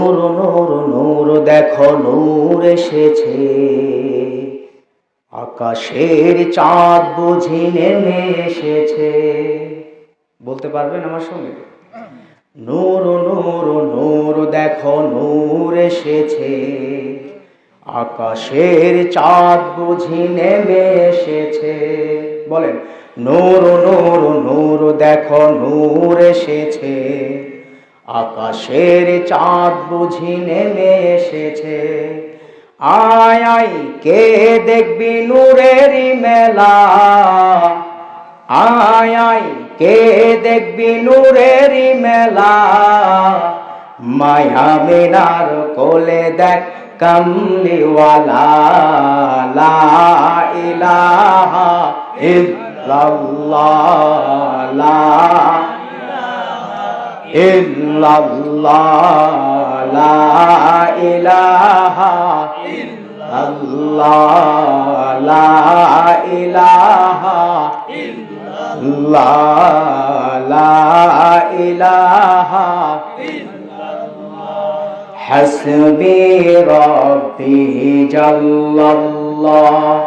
নূর নূর নূর, দেখো নূর এসেছে। আকাশের চাঁদ বুঝি নেমে এসেছে। বলতে পারবেন আমার সঙ্গে? নূর নূর নূর, দেখো নূর এসেছে। আকাশের চাঁদ বুঝি নেমে এসেছে। বলেন, নূর নূর নূর, দেখো নূর এসেছে। আকাশের চাঁদ বুঝি নেমে এসেছে। আয় আয়, কে দেখবি নূরের মেলা? আয় আয়, কে দেখবি নূরের মেলা? মায়া মিনার কোলে দেখ কমলিওয়ালা। লা ইলাহা ইল্লাল্লাহ, লা إلا الله لا إله إلا الله لا إله إلا الله لا إله حسبي ربي جل الله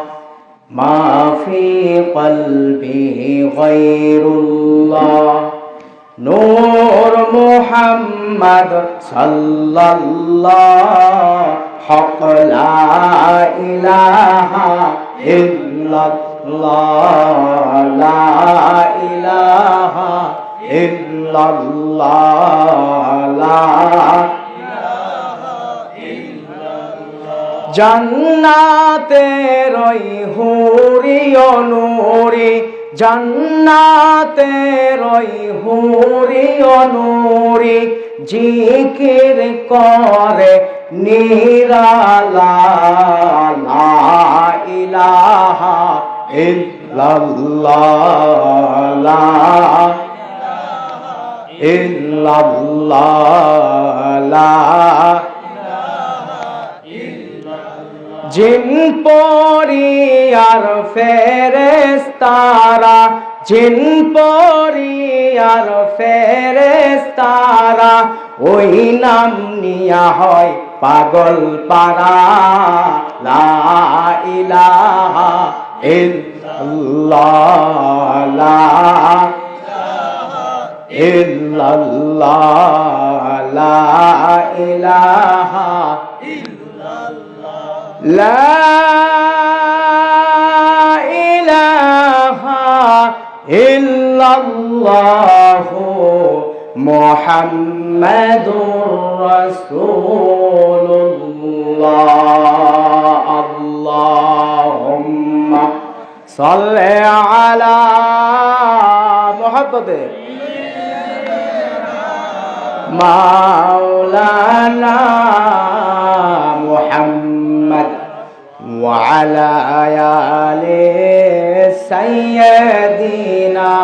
ما في قلبي غير الله নূর মোহাম্মদ সাল্লাল্লাহ হক লা ইলাহা ইল্লাল্লাহ, লা ইলাহা ইল্লাল্লাহ, লা জান্নাতের ওই হুরি অনুরি জান্নাতে রই হুরি অনুরি জিকির করে নিরালা ইলাহা ইল্লাল্লাহ লা ইল্লাল্লাহ লা জিন পরিয়ার ফেরেস্তারা জিন পরিয়ার ফেরেস্তারা ওই নাম নিয়া হয় পাগল পারা লা ইলাহা ইল্লাল্লাহ, লা ইল্লাল্লাহ, লা ইলাহা لا إله إلا الله محمد رسول الله. اللهم صل على محمد. مولانا وعلى آل سيدنا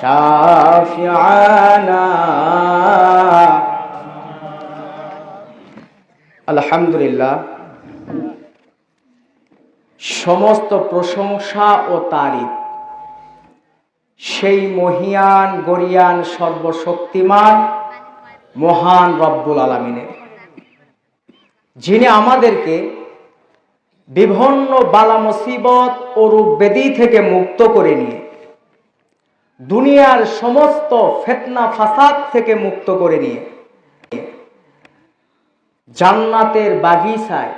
شافعنا আলহামদুলিল্লাহ সমস্ত প্রশংসা ও তারিফ সেই মহিয়ান গরিয়ান সর্বশক্তিমান মহান রব্বুল আলমিনের যিনি আমাদেরকে বিভিন্ন বালা মুসিবত ও রূপ রূপবেদি থেকে মুক্ত করে নিয়ে, দুনিয়ার সমস্ত ফেতনা ফাসাদ থেকে মুক্ত করে নিয়ে, জান্নাতের বাগিচায়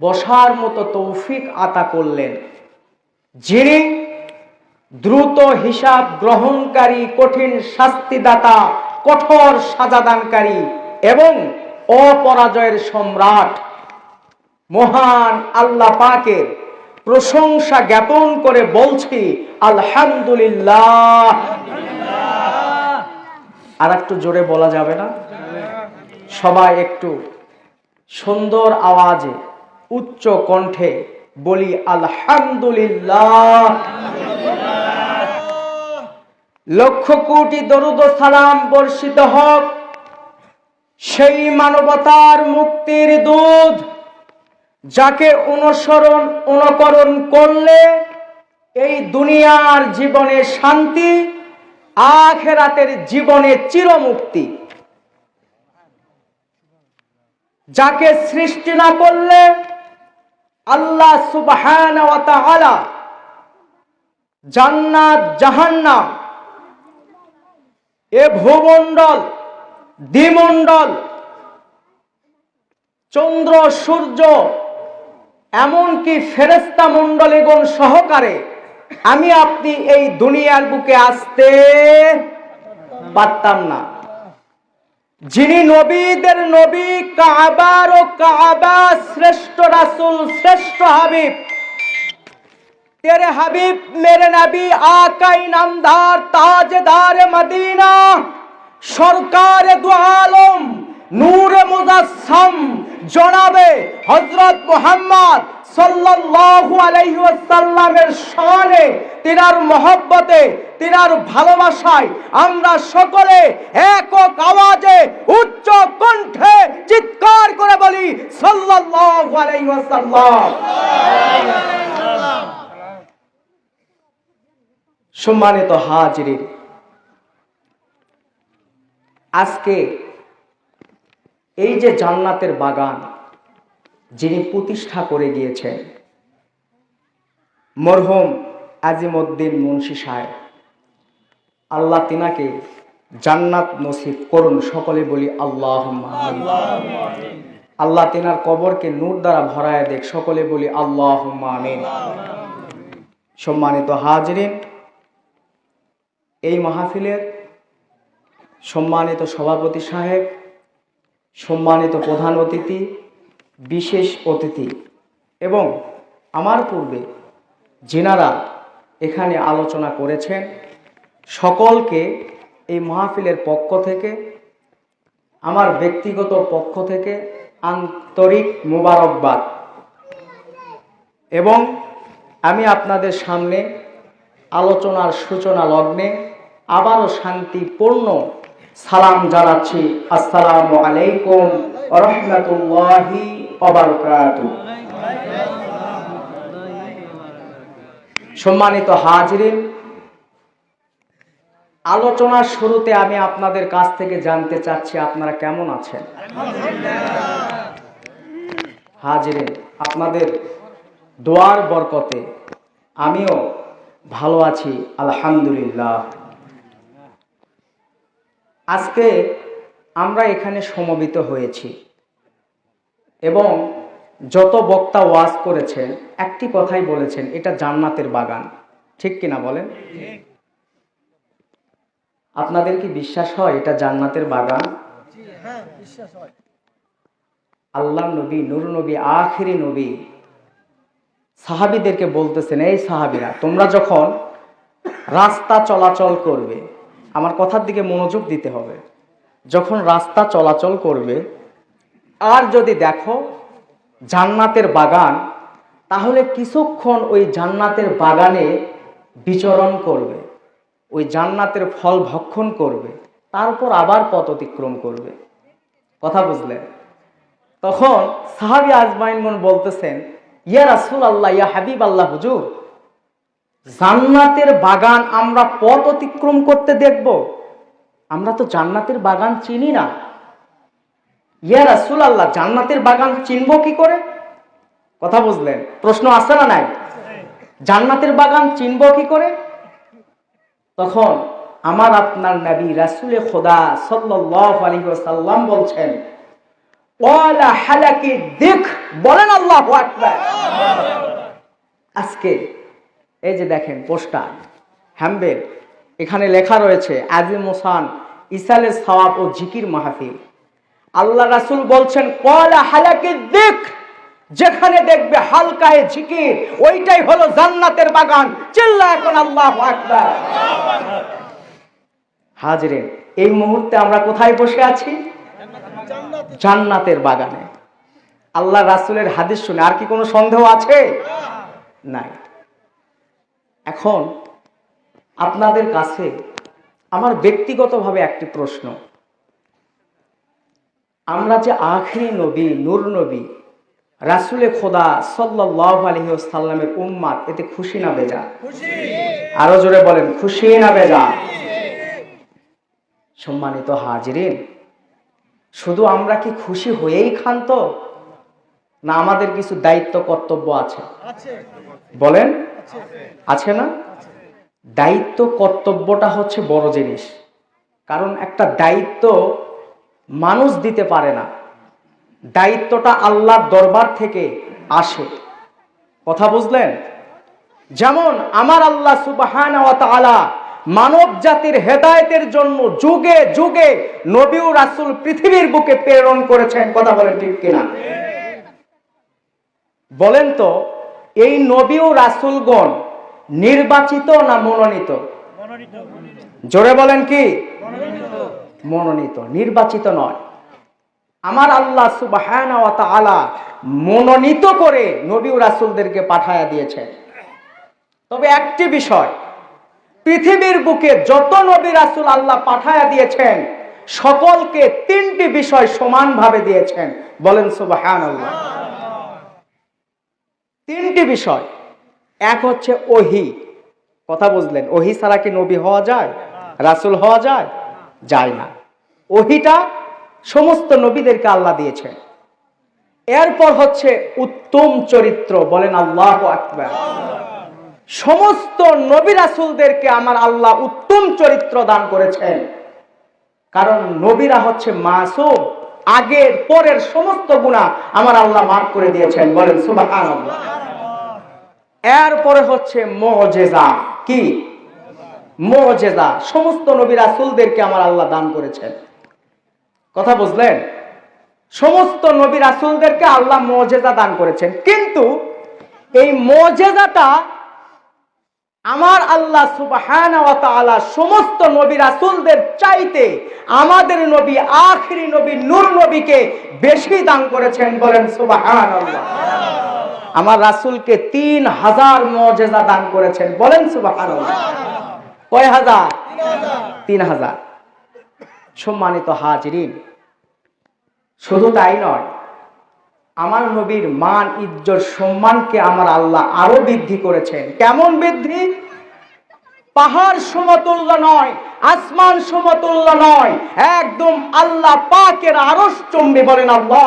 বসার মতো তৌফিক আতা করলেন, যিনি দ্রুত হিসাব গ্রহণকারী, কঠিন শাস্তিদাতা, কঠোর সাজাদানকারী এবং অপরাজয়ের সম্রাট। মহান আল্লাহ পাকের প্রশংসা জ্ঞাপন করে বলছি, আলহামদুলিল্লাহ। আর একটু জোরে বলা যাবে না? সবাই একটু সুন্দর আওয়াজে, উচ্চ কণ্ঠে বলি, আলহামদুলিল্লাহ। লক্ষ কোটি দরুদ সালাম বর্ষিত হোক। সেই মানবতার মুক্তির দুধ যাকে অনুসরণ, অনুকরণ করলে এই দুনিয়ার জীবনে শান্তি, আখেরাতের জীবনে চিরমুক্তি। যাকে সৃষ্টি না করলে আল্লাহ সুবহান জান্নাত, জাহান্নাম, এ ভূমণ্ডল, দ্বিমণ্ডল, চন্দ্র, সূর্য এমনকি ফেরেস্তা মণ্ডলীগণ সহকারে আমি আপনি এই দুনিয়ার বুকে আসতে পারতাম না। যিনি নবীদের নবী, কাবার ও কাবা শ্রেষ্ঠ রাসুল, শ্রেষ্ঠ হাবিব, তেরে হাবিব, মেরে নবী, আকাই নামদার, তাজদার মদিনা, সরকার দু আলম নূরে মুজাসসাম জনাবে হযরত মুহাম্মদ সাল্লাল্লাহু আলাইহি ওয়াসাল্লামের শানে, তিনার মহব্বতে, তিনার ভালোবাসায় আমরা সকলে একক আওয়াজে, উচ্চ কণ্ঠে চিৎকার করে বলি সাল্লাল্লাহু আলাইহি ওয়াসাল্লাম। সম্মানিত হাজিরিন, আজকে এই যে জান্নাতের বাগান যিনি প্রতিষ্ঠা করে গিয়েছেন মরহুম আজিমউদ্দিন মুন্সি সাহেব, আল্লাহ তিনাকে জান্নাত নসিব করুন, সকলে বলি আল্লাহ আল্লাহ তিনার কবরকে নূর দ্বারা ভরায় দেখ, সকলে বলি আল্লাহ সম্মানিত হাজরিন, এই মাহফিলের সম্মানিত সভাপতি সাহেব সম্মানিত প্রধান অতিথি, বিশেষ অতিথি এবং আমার পূর্বে যিনারা এখানে আলোচনা করেছেন, সকলকে এই মাহফিলের পক্ষ থেকে, আমার ব্যক্তিগত পক্ষ থেকে আন্তরিক মোবারকবাদ। এবং আমি আপনাদের সামনে আলোচনার সূচনা লগ্নে আবারও শান্তিপূর্ণ সালাম জানাচ্ছি। আসসালামু আলাইকুম রহমতুল্লাহি সম্মানিত হাজরিন, আলোচনার শুরুতে আমি আপনাদের কাছ থেকে জানতে চাচ্ছি, আপনারা কেমন আছেন? হাজিরিন, আপনাদের দোয়ার বরকতে আমিও ভালো আছি, আলহামদুলিল্লাহ। আজকে আমরা এখানে সমবেত হয়েছি। এবং যত বক্তা ওয়াজ করেছেন, একটি কথাই বলেছেন, এটা জান্নাতের বাগান। ঠিক কিনা বলেন? আপনাদের কি বিশ্বাস হয় এটা জান্নাতের বাগান? আল্লাহ নবী, নুর নবী, আখিরি নবী সাহাবিদেরকে বলতেছেন, এই সাহাবিরা, তোমরা যখন রাস্তা চলাচল করবে আমার কথার দিকে মনোযোগ দিতে হবে। যখন রাস্তা চলাচল করবে, আর যদি দেখো জান্নাতের বাগান, তাহলে কিছুক্ষণ ওই জান্নাতের বাগানে বিচরণ করবে, ওই জান্নাতের ফল ভক্ষণ করবে তারপর আবার পথ অতিক্রম করবে। কথা বুঝলেন? তখন সাহাবি আজমাইনগণ বলতেছেন, ইয়া রাসুল আল্লাহ ইয়া হাবিব আল্লাহ হুজুর জান্নাতের বাগান আমরা পথ অতিক্রম করতে দেখব। আমরা তো জান্নাতের বাগান চিনি না। ইয়া রাসুল আল্লাহ জান্নাতের বাগান চিনব কি করে? কথা বুঝলেন? প্রশ্ন আসে না নাই? জান্নাতের বাগান চিনব কি করে? তখন আমার আপনার নবী রাসুলে খোদা ওয়াসাল্লাম বলছেন দিক, বলেন আল্লাহু আজকে এই যে দেখেন পোস্টার, হ্যাম্বেল, এখানে লেখা রয়েছে, আজিম ওসান ইসালের সওয়াব ও জিকির মাহফিল। আল্লাহ রাসূল বলছেন ওয়ালা হালাকি দেখ যেখানে দেখবে হালকায় ঝিকির ওইটাই হলো জান্নাতের বাগান। চিল্লা এখন আল্লাহ আকবার। হাজরিন এই মুহূর্তে আমরা কোথায় বসে আছি? জান্নাতের বাগানে। আল্লাহ রাসূলের হাদিস শুনে আর কি কোনো সন্দেহ আছে? নাই। এখন আপনাদের কাছে আমার ব্যক্তিগতভাবে একটি প্রশ্ন। আমরা যে আখরি নবী নূর নবী রাসুলে খোদা সাল্লাহ আলহিসাল্লামের উম্মাদ এতে খুশি না বেজা? আরও জোরে বলেন খুশি না বেজা? সম্মানিত হাজিরিন শুধু আমরা কি খুশি হয়েই ক্ষান্ত না আমাদের কিছু দায়িত্ব কর্তব্য আছে। বলেন আছে? না? দায়িত্ব কর্তব্যটা হচ্ছে বড় জিনিস। কারণ একটা দায়িত্ব মানুষ দিতে পারে না। দায়িত্বটা আল্লাহর দরবার থেকে আসে। কথা বুঝলেন? যেমন আমার আল্লাহ সুবাহান মানব জাতির হেদায়েতের জন্য যুগে যুগে নবী রাসুল পৃথিবীর বুকে প্রেরণ করেছেন। কথা বলেন ঠিক কিনা? বলেন তো এই নবী ও রাসূলগণ নির্বাচিত না মনোনীত? জোরে বলেন কি? মনোনীত। নির্বাচিত নয়। আমার আল্লাহ সুবাহান মনোনীত করে নবী ও রাসূলদেরকে পাঠায়া দিয়েছেন। তবে একটি বিষয়, পৃথিবীর বুকে যত নবী রাসুল আল্লাহ পাঠায়া দিয়েছেন, সকলকে তিনটি বিষয় সমানভাবে দিয়েছেন। বলেন সুবাহান আল্লাহ তিনটি বিষয়। এক হচ্ছে ওহি। কথা বুঝলেন, ওহি ছাড়া কি নবী হওয়া যায়? রাসূল হওয়া যায়? যায় না। ওহিটা সমস্ত নবীদেরকে আল্লাহ দিয়েছেন। এরপর হচ্ছে উত্তম চরিত্র, বলেন আল্লাহ আকবার। সমস্ত নবী রাসূলদেরকে আমার আল্লাহ উত্তম চরিত্র দান করেছেন। কারণ নবীরা হচ্ছে মাসুম। আগের পরের সমস্ত গুণা আমার আল্লাহ মাফ করে দিয়েছেন, বলেন সুবহানাল্লাহ। এরপরে হচ্ছে মজেজা। কি? মজেজা। সমস্ত নবী রাসূলদেরকে আমার আল্লাহ দান করেছেন। কথা বুঝলেন? সমস্ত নবী রাসূলদেরকে আল্লাহ মজেজা দান করেছেন। কিন্তু এই মজেজাটা আমার আল্লাহ সুবহানাহু সমস্ত নবী রাসূলদের চাইতে আমাদের নবী, আখেরি নবী, নূর নবীকে বেশি দান করেছেন বলেন সুবহানাল্লাহ। আমার রাসূলকে তিন হাজার মজেজা দান করেছেন। বলেন সুবহানাল্লাহ। কয় হাজার? তিন হাজার। সম্মানিত হাজিরিন শুধু তাই নয় আমার নবীর মান ইজ্জত সম্মানকে আমার আল্লাহ আরও বৃদ্ধি করেছেন। কেমন বৃদ্ধি? পাহাড় সমতুল্য নয় আসমান সমতুল্য নয় একদম আল্লাহ পাকের আরস চম্বি বলেন আল্লাহ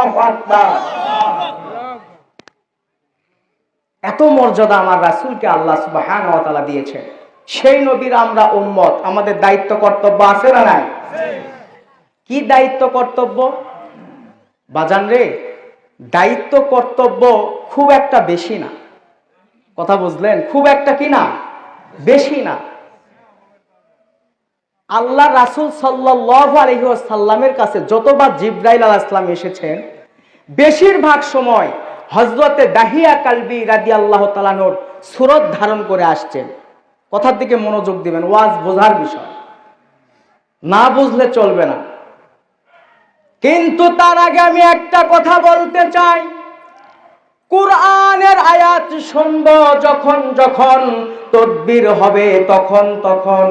এত মর্যাদা আমার রাসূলকে আল্লাহ সুবহান তাআলা দিয়েছেন সেই নবীর আমরা উম্মত। আমাদের দায়িত্ব কর্তব্য আছে না নাই? কি দায়িত্ব কর্তব্য? বাজান রে, দায়িত্ব কর্তব্য খুব একটা বেশি না। কথা বুঝলেন? খুব একটা কি না? বেশি না। আল্লাহ রাসুল সাল্লাহ আলহিসাল্লামের কাছে যতবার জিব্রাইল আল ইসলাম এসেছেন, বেশিরভাগ সময় হজরতে দাহিয়া কালবি রাদি আল্লাহ তালানোর সুরত ধারণ করে আসছেন। কথার দিকে মনোযোগ দিবেন, ওয়াজ বোঝার বিষয়। না বুঝলে চলবে না। কিন্তু তার আগে আমি একটা কথা বলতে চাই। কুরআনের আয়াত শুনব যখন যখন, তদবির হবে তখন তখন।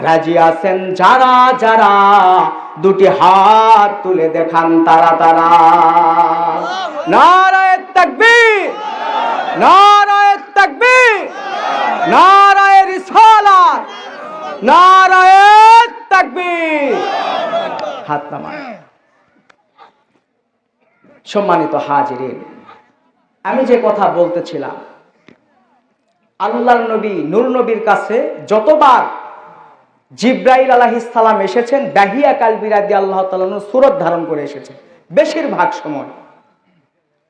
রাজি আছেন যারা যারা দুটি হাত তুলে দেখান তারা তারা। নারায় তাকবীর নারায় তাকবীর, নারায় রিসালাত, নারায় তাকবীর। হাত নামায়। সম্মানিত হাজিরিন, আমি যে কথা বলতেছিলাম, আল্লাহর নবী, নূর নবীর কাছে যতবার জিব্রাইল আলাহিসাল্লাম এসেছেন, দাহিয়া কালবিরাদি আল্লাহ তালন সুরত ধারণ করে এসেছেন, বেশিরভাগ সময়।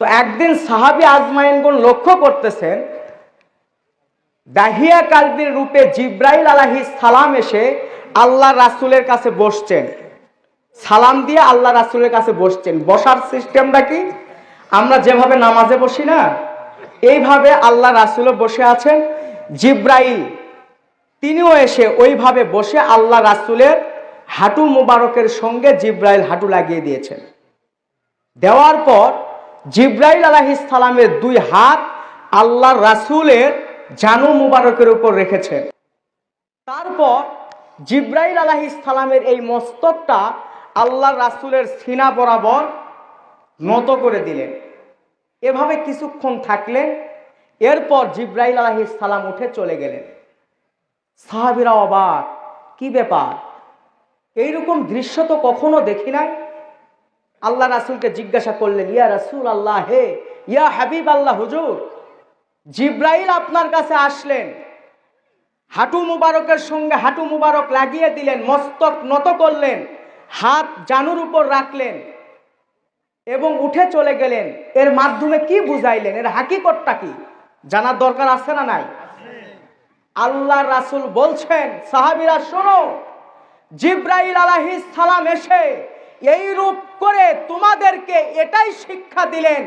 তো একদিন সাহাবি আজমাইনগুন লক্ষ্য করতেছেন, দাহিয়া কালবির রূপে জিব্রাইল আলাহি সালাম এসে আল্লাহ রাসুলের কাছে বসছেন। সালাম দিয়ে আল্লাহ রাসুলের কাছে বসছেন। বসার সিস্টেমটা কি? আমরা যেভাবে নামাজে বসি না, এইভাবে আল্লাহ রাসুলও বসে আছেন। জিব্রাইল তিনিও এসে ওইভাবে বসে আল্লাহ রাসুলের হাঁটু মুবারকের সঙ্গে জিব্রাইল হাঁটু লাগিয়ে দিয়েছেন। দেওয়ার পর জিব্রাইল আলাহিসালামের দুই হাত আল্লাহ রাসুলের জানু মুবারকের উপর রেখেছেন। তারপর জিব্রাইল আলাহিসালামের এই মস্তকটা আল্লাহ রাসুলের সিনা বরাবর নত করে দিলেন। এভাবে কিছুক্ষণ থাকলেন, এরপর জিব্রাইল সালাম উঠে চলে গেলেন। সাহাবিরা অবাক কি ব্যাপার? এইরকম দৃশ্য তো কখনো দেখি নাই। আল্লাহ রাসুলকে জিজ্ঞাসা করলেন, ইয়া রাসুল আল্লাহ হে, ইয়া হাবিব আল্লাহ হুজুর, জিব্রাইল আপনার কাছে আসলেন। হাঁটু মুবারকের সঙ্গে হাঁটু মুবারক লাগিয়ে দিলেন, মস্তক নত করলেন, হাত জানুর উপর রাখলেন এবং উঠে চলে গেলেন। এর মাধ্যমে কি বুঝাইলেন? এর হাকিকতটা কি? জানার দরকার আছে না নাই? আল্লাহ রাসুল বলছেন, সাহাবিরা, শোনো, জিব্রাইল আলাহিস সালাম এসে এই রূপ করে তোমাদেরকে এটাই শিক্ষা দিলেন,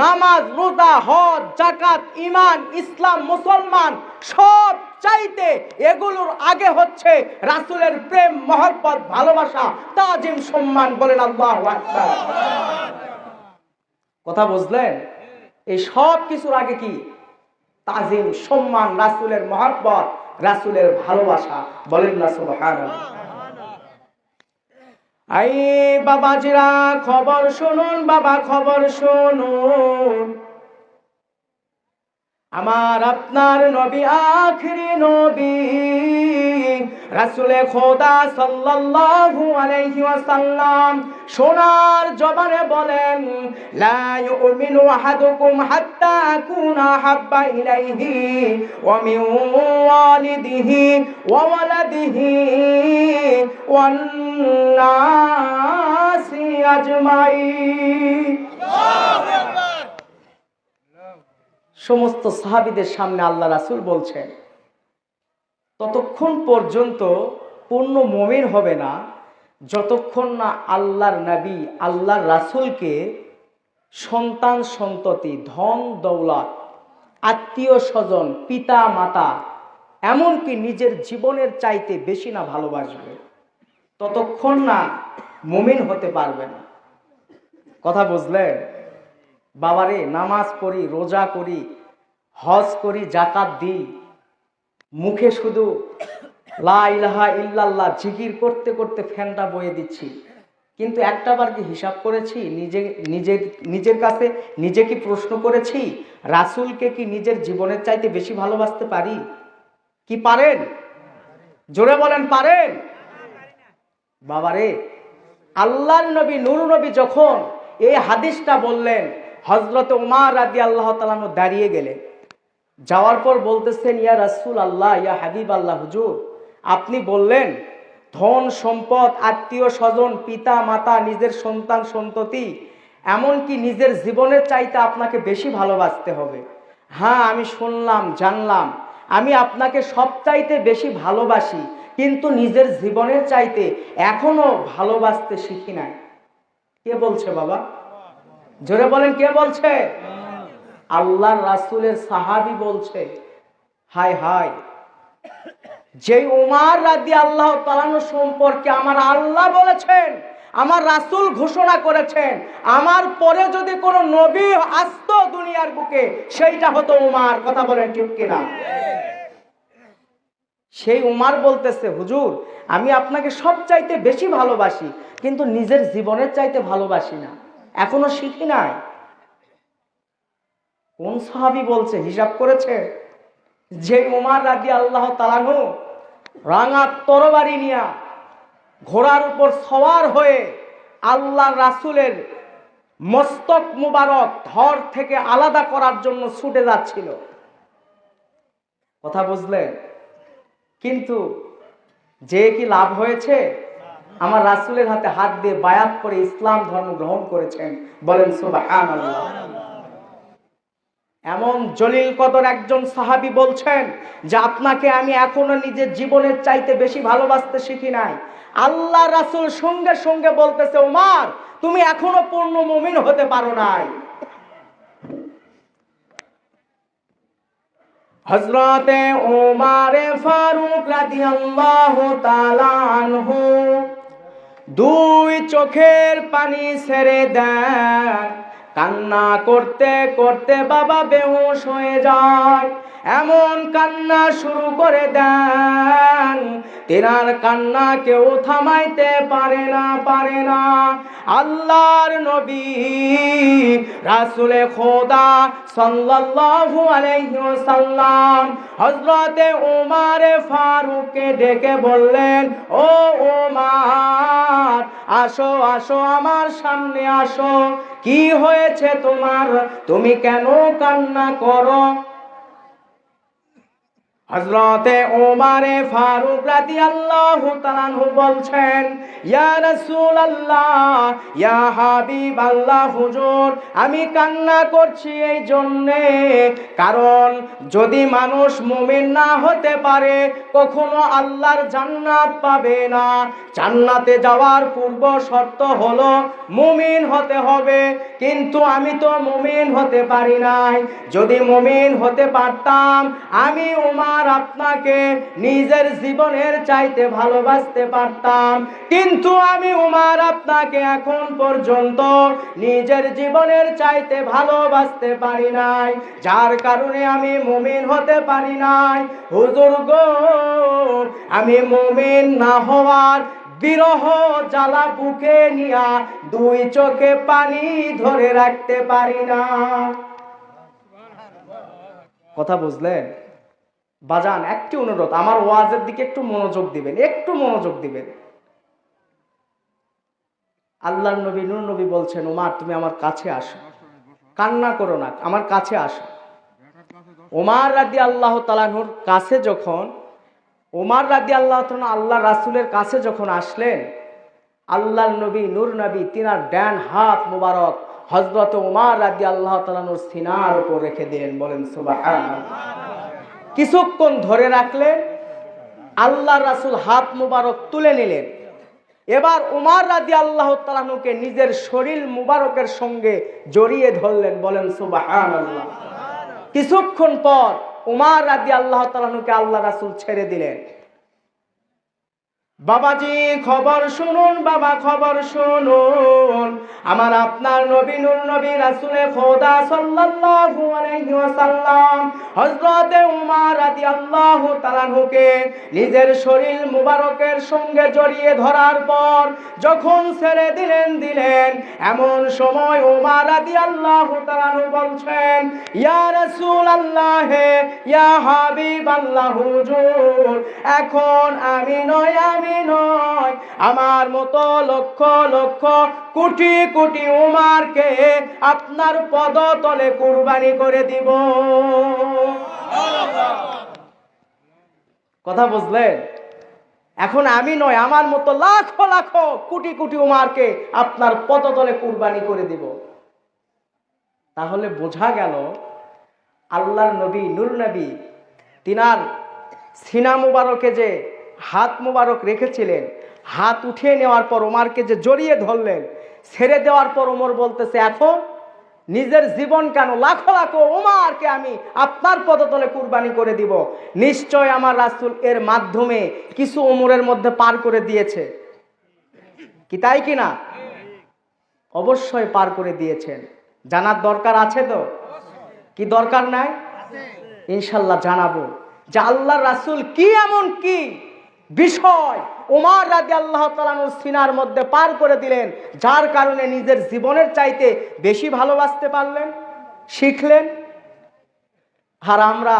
নামাজ, রোজা, হজ জাকাত ইমান ইসলাম, মুসলমান, সব চাইতে এগুলোর আগে হচ্ছে রাসুলের প্রেম, মহব্বত, ভালোবাসা, তাজিম, সম্মান বলেন আল্লাহ কথা বুঝলেন? এই সব কিছুর আগে কি তাজিম, সম্মান, রাসুলের মহাব্বত, রাসুলের ভালোবাসা। বলেন না সুবহান আই বাবাজিরা খবর শুনুন, বাবা খবর শুনুন। আমার আপনার নবী, আখরি নবী। রাসুলে খোদা সাল্লাল্লাহু আলাইহি ওয়াসাল্লাম সোনার জবানে বলেন লা ইউমিনু আহাদুকুম হাত্তা আকুনা হাব্বা ইলাইহি ওয়া মিন ওয়ালিদিহি ওয়া ওয়ালাদিহি ওয়ান নাসি আজমাইন। সমস্ত সাহাবিদের সামনে আল্লাহ রাসুল বলছেন ততক্ষণ পর্যন্ত পূর্ণ মমিন হবে না। যতক্ষণ না আল্লাহর নবী, আল্লাহর রাসুলকে সন্তান সন্ততি, ধন দৌলত, আত্মীয় স্বজন পিতা মাতা এমনকি নিজের জীবনের চাইতে বেশি না ভালোবাসবে, ততক্ষণ না মুমিন হতে পারবে না। কথা বুঝলেন? বাবারে, নামাজ পড়ি, রোজা করি, হজ করি জাকাত দিই মুখে শুধু লা ইলাহা ইল্লাল্লাহ জিকির করতে করতে ফ্যানটা বয়ে দিচ্ছি। কিন্তু একটা বার কি হিসাব করেছি? নিজে নিজের নিজের কাছে নিজে কি প্রশ্ন করেছি? রাসূলকে কি নিজের জীবনের চাইতে বেশি ভালোবাসতে পারি? কি পারেন? জোরে বলেন, পারেন? বাবারে, আল্লাহর নবী, নুর নবী যখন এই হাদিসটা বললেন হজরত উমার রাদি আল্লাহ তালানো দাঁড়িয়ে গেলেন যাওয়ার পর বলতেছেন, ইয়া রাসুল আল্লাহ ইয়া হাবিব আল্লাহ হুজুর। আপনি বললেন, ধন সম্পদ, আত্মীয় স্বজন, পিতা, মাতা, নিজের সন্তান, সন্ততি, এমনকি নিজের জীবনের চাইতে আপনাকে বেশি ভালোবাসতে হবে। হ্যাঁ আমি শুনলাম, জানলাম। আমি আপনাকে সব চাইতে বেশি ভালোবাসি, কিন্তু নিজের জীবনের চাইতে এখনও ভালোবাসতে শিখি নাই। কে বলছে বাবা? জোরে বলেন, কে বলছে? আল্লাহর রাসুলের সাহাবি বলছে হাই হাই যে উমার রাদি আল্লাহ তালানো সম্পর্কে আমার আল্লাহ বলেছেন, আমার রাসুল ঘোষণা করেছেন, আমার পরে যদি কোনো নবী আসত দুনিয়ার বুকে, সেইটা হতো উমার। কথা বলেন ঠিক কিনা? সেই উমার বলতেছে, হুজুর, আমি আপনাকে সব চাইতে বেশি ভালোবাসি, কিন্তু নিজের জীবনের চাইতে ভালোবাসি না। এখনও শিখি নাই। কোন সাহাবি বলছে, হিসাব করেছে? যে উমার রাজি আল্লাহ তালানু রাঙা তরবারি নিয়া ঘোড়ার উপর সওয়ার হয়ে আল্লাহ রাসুলের মস্তক মুবারক ধর থেকে আলাদা করার জন্য ছুটে যাচ্ছিল। কথা বুঝলেন? কিন্তু যে কি লাভ হয়েছে? আমার রাসুলের হাতে হাত দিয়ে বায়াত করে ইসলাম ধর্ম গ্রহণ করেছেন। বলেন, সুবহানাল্লাহ। এমন জলিল কদর একজন সাহাবি বলছেন যে আপনাকে আমি এখনও নিজের জীবনের চাইতে বেশি ভালোবাসতে শিখি নাই। আল্লাহ রাসুল সঙ্গে সঙ্গে বলতেছে, ওমার, তুমি এখনও পূর্ণ মুমিন হতে পারো নাই। হজরতে ওমারে ফারুক দুই চোখের পানি ছেড়ে দেন। কান্না করতে করতে বাবা বেহুশ হয়ে যায়। এমন কান্না শুরু করে দেন। তেনার কান্না কেউ থামাইতে পারে না পারে না। আল্লাহর নবী, রাসুলে খোদা সাল্লাল্লাহু আলাইহি ওয়াসাল্লাম হযরতে ওমর ফারুককে ডেকে বললেন, ও ওমর আসো আসো আমার সামনে, আসো। কি হয়েছে তোমার? তুমি কেন কান্না করো? হজরতে ওমারে ফারুক রাদি আল্লাহ তালানহু বলছেন, ইয়া রসুল আল্লাহ ইয়া হাবিব আল্লাহ হুজুর, আমি কান্না করছি এই জন্যে। কারণ যদি মানুষ মুমিন না হতে পারে, কখনো আল্লাহর জান্নাত পাবে না। জান্নাতে যাওয়ার পূর্ব শর্ত হলো মুমিন হতে হবে। কিন্তু আমি তো মুমিন হতে পারি নাই। যদি মুমিন হতে পারতাম, আমি উমার আপনাকে নিজের জীবনের চাইতে ভালোবাসতে পারতাম। কিন্তু আমি উমার আপনাকে এখন পর্যন্ত নিজের জীবনের চাইতে ভালোবাসতে পারি নাই। যার কারণে আমি মুমিন হতে পারি নাই। হুজুর গো, আমি মুমিন না হওয়ার বিরহ জ্বালা বুকে নিয়া দুই চোখে পানি ধরে রাখতে পারি না। কথা বুঝলেন? বাজান, একটি অনুরোধ, আমার ওয়াজের দিকে একটু মনোযোগ দিবেন, একটু মনোযোগ দিবেন। আল্লাহর নবী, নূর নবী বলছেন, ওমার, তুমি আমার কাছে আসো। কান্না করো না, আমার কাছে আসো। ওমার রাদি আল্লাহ তালানুর কাছে যখন, ওমার রাদি আল্লাহ আল্লাহ রাসুলের কাছে যখন আসলেন আল্লাহ নবী, নূর নবী, তিনার ড্যান হাত মুবারক হজরত ওমার রাদি আল্লাহ তালানুর সিনার উপর রেখে দিলেন, বলেন সুবাহ কিছুক্ষণ ধরে রাখলেন, আল্লাহ রাসুল হাত মুবারক তুলে নিলেন। এবার উমার রাজি আল্লাহ তালানুকে নিজের শরীর মুবারকের সঙ্গে জড়িয়ে ধরলেন, বলেন সুবাহান আল্লাহ কিছুক্ষণ পর উমার রাজি আল্লাহ তালানুকে আল্লাহ রাসুল ছেড়ে দিলেন। বাবাজি, খবর শুনুন, বাবা, খবর শুনুন। আমার আপনার নবী নূর নবী রাসূলে খোদা সাল্লাল্লাহু আলাইহি ওয়াসাল্লাম হযরতে উমর রাদিয়াল্লাহু নিজের শরীর মুবারকের সঙ্গে জড়িয়ে ধরার পর যখন ছেড়ে দিলেন দিলেন, এমন সময় উমর রাদিয়াল্লাহু তাআলা বলছেন, ইয়া রাসূলুল্লাহ, ইয়া হাবিবাল্লাহ, হুজুর, এখন আমি নয়, আমি নয়, আমার মতো লক্ষ লক্ষ কোটি কোটি উমারকে আপনার পদতলে কুরবানি করে দিব। কথা বুঝলেন এখন আমি নয়, আমার মতো লাখো লাখো কোটি কোটি উমারকে আপনার পদতলে কুরবানি করে দিব। তাহলে বোঝা গেল, আল্লাহর নবী, নূর নবী, তিনার সিনা মুবারকে যে হাত মোবারক রেখেছিলেন। হাত উঠিয়ে নেওয়ার পর ওমারকে যে জড়িয়ে ধরলেন, ছেড়ে দেওয়ার পর ওমর বলতেছে, এখন নিজের জীবন কেন লাখো লাখো ওমারকে আমি আপনার পদতলে কুরবানি করে দিব। নিশ্চয় আমার রাসূল এর মাধ্যমে কিছু ওমরের মধ্যে পার করে দিয়েছে। কি তাই কি না? অবশ্যই পার করে দিয়েছেন। জানার দরকার আছে তো? কি দরকার নাই? ইনশাল্লাহ জানাব। যে আল্লাহ রাসূল কি এমন কি? বিষয় ওমার রাজি আল্লাহ তালানুর সিনার মধ্যে পার করে দিলেন, যার কারণে নিজের জীবনের চাইতে বেশি ভালোবাসতে পারলেন, শিখলেন। আর আমরা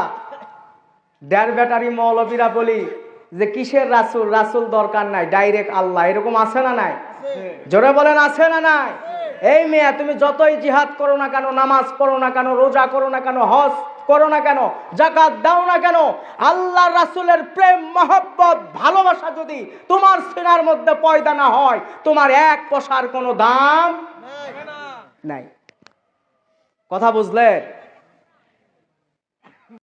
দেড় ব্যাটারি মৌলবীরা বলি যে, কিসের রাসুল? রাসুল দরকার নাই, ডাইরেক্ট আল্লাহ। এরকম আছে না নাই? জোরে বলেন, আছে না নাই? এই মেয়ে, তুমি যতই জিহাদ করো না কেন, নামাজ পড়ো না কেন, রোজা করো না কেন, হজ করো না কেন? জাকাত দাও না কেন? আল্লাহ রাসুলের প্রেম মহব্বত ভালোবাসা যদি তোমার সেনার মধ্যে পয়দা না হয় তোমার এক পশার কোনো দাম নাই। কথা বুঝলেন?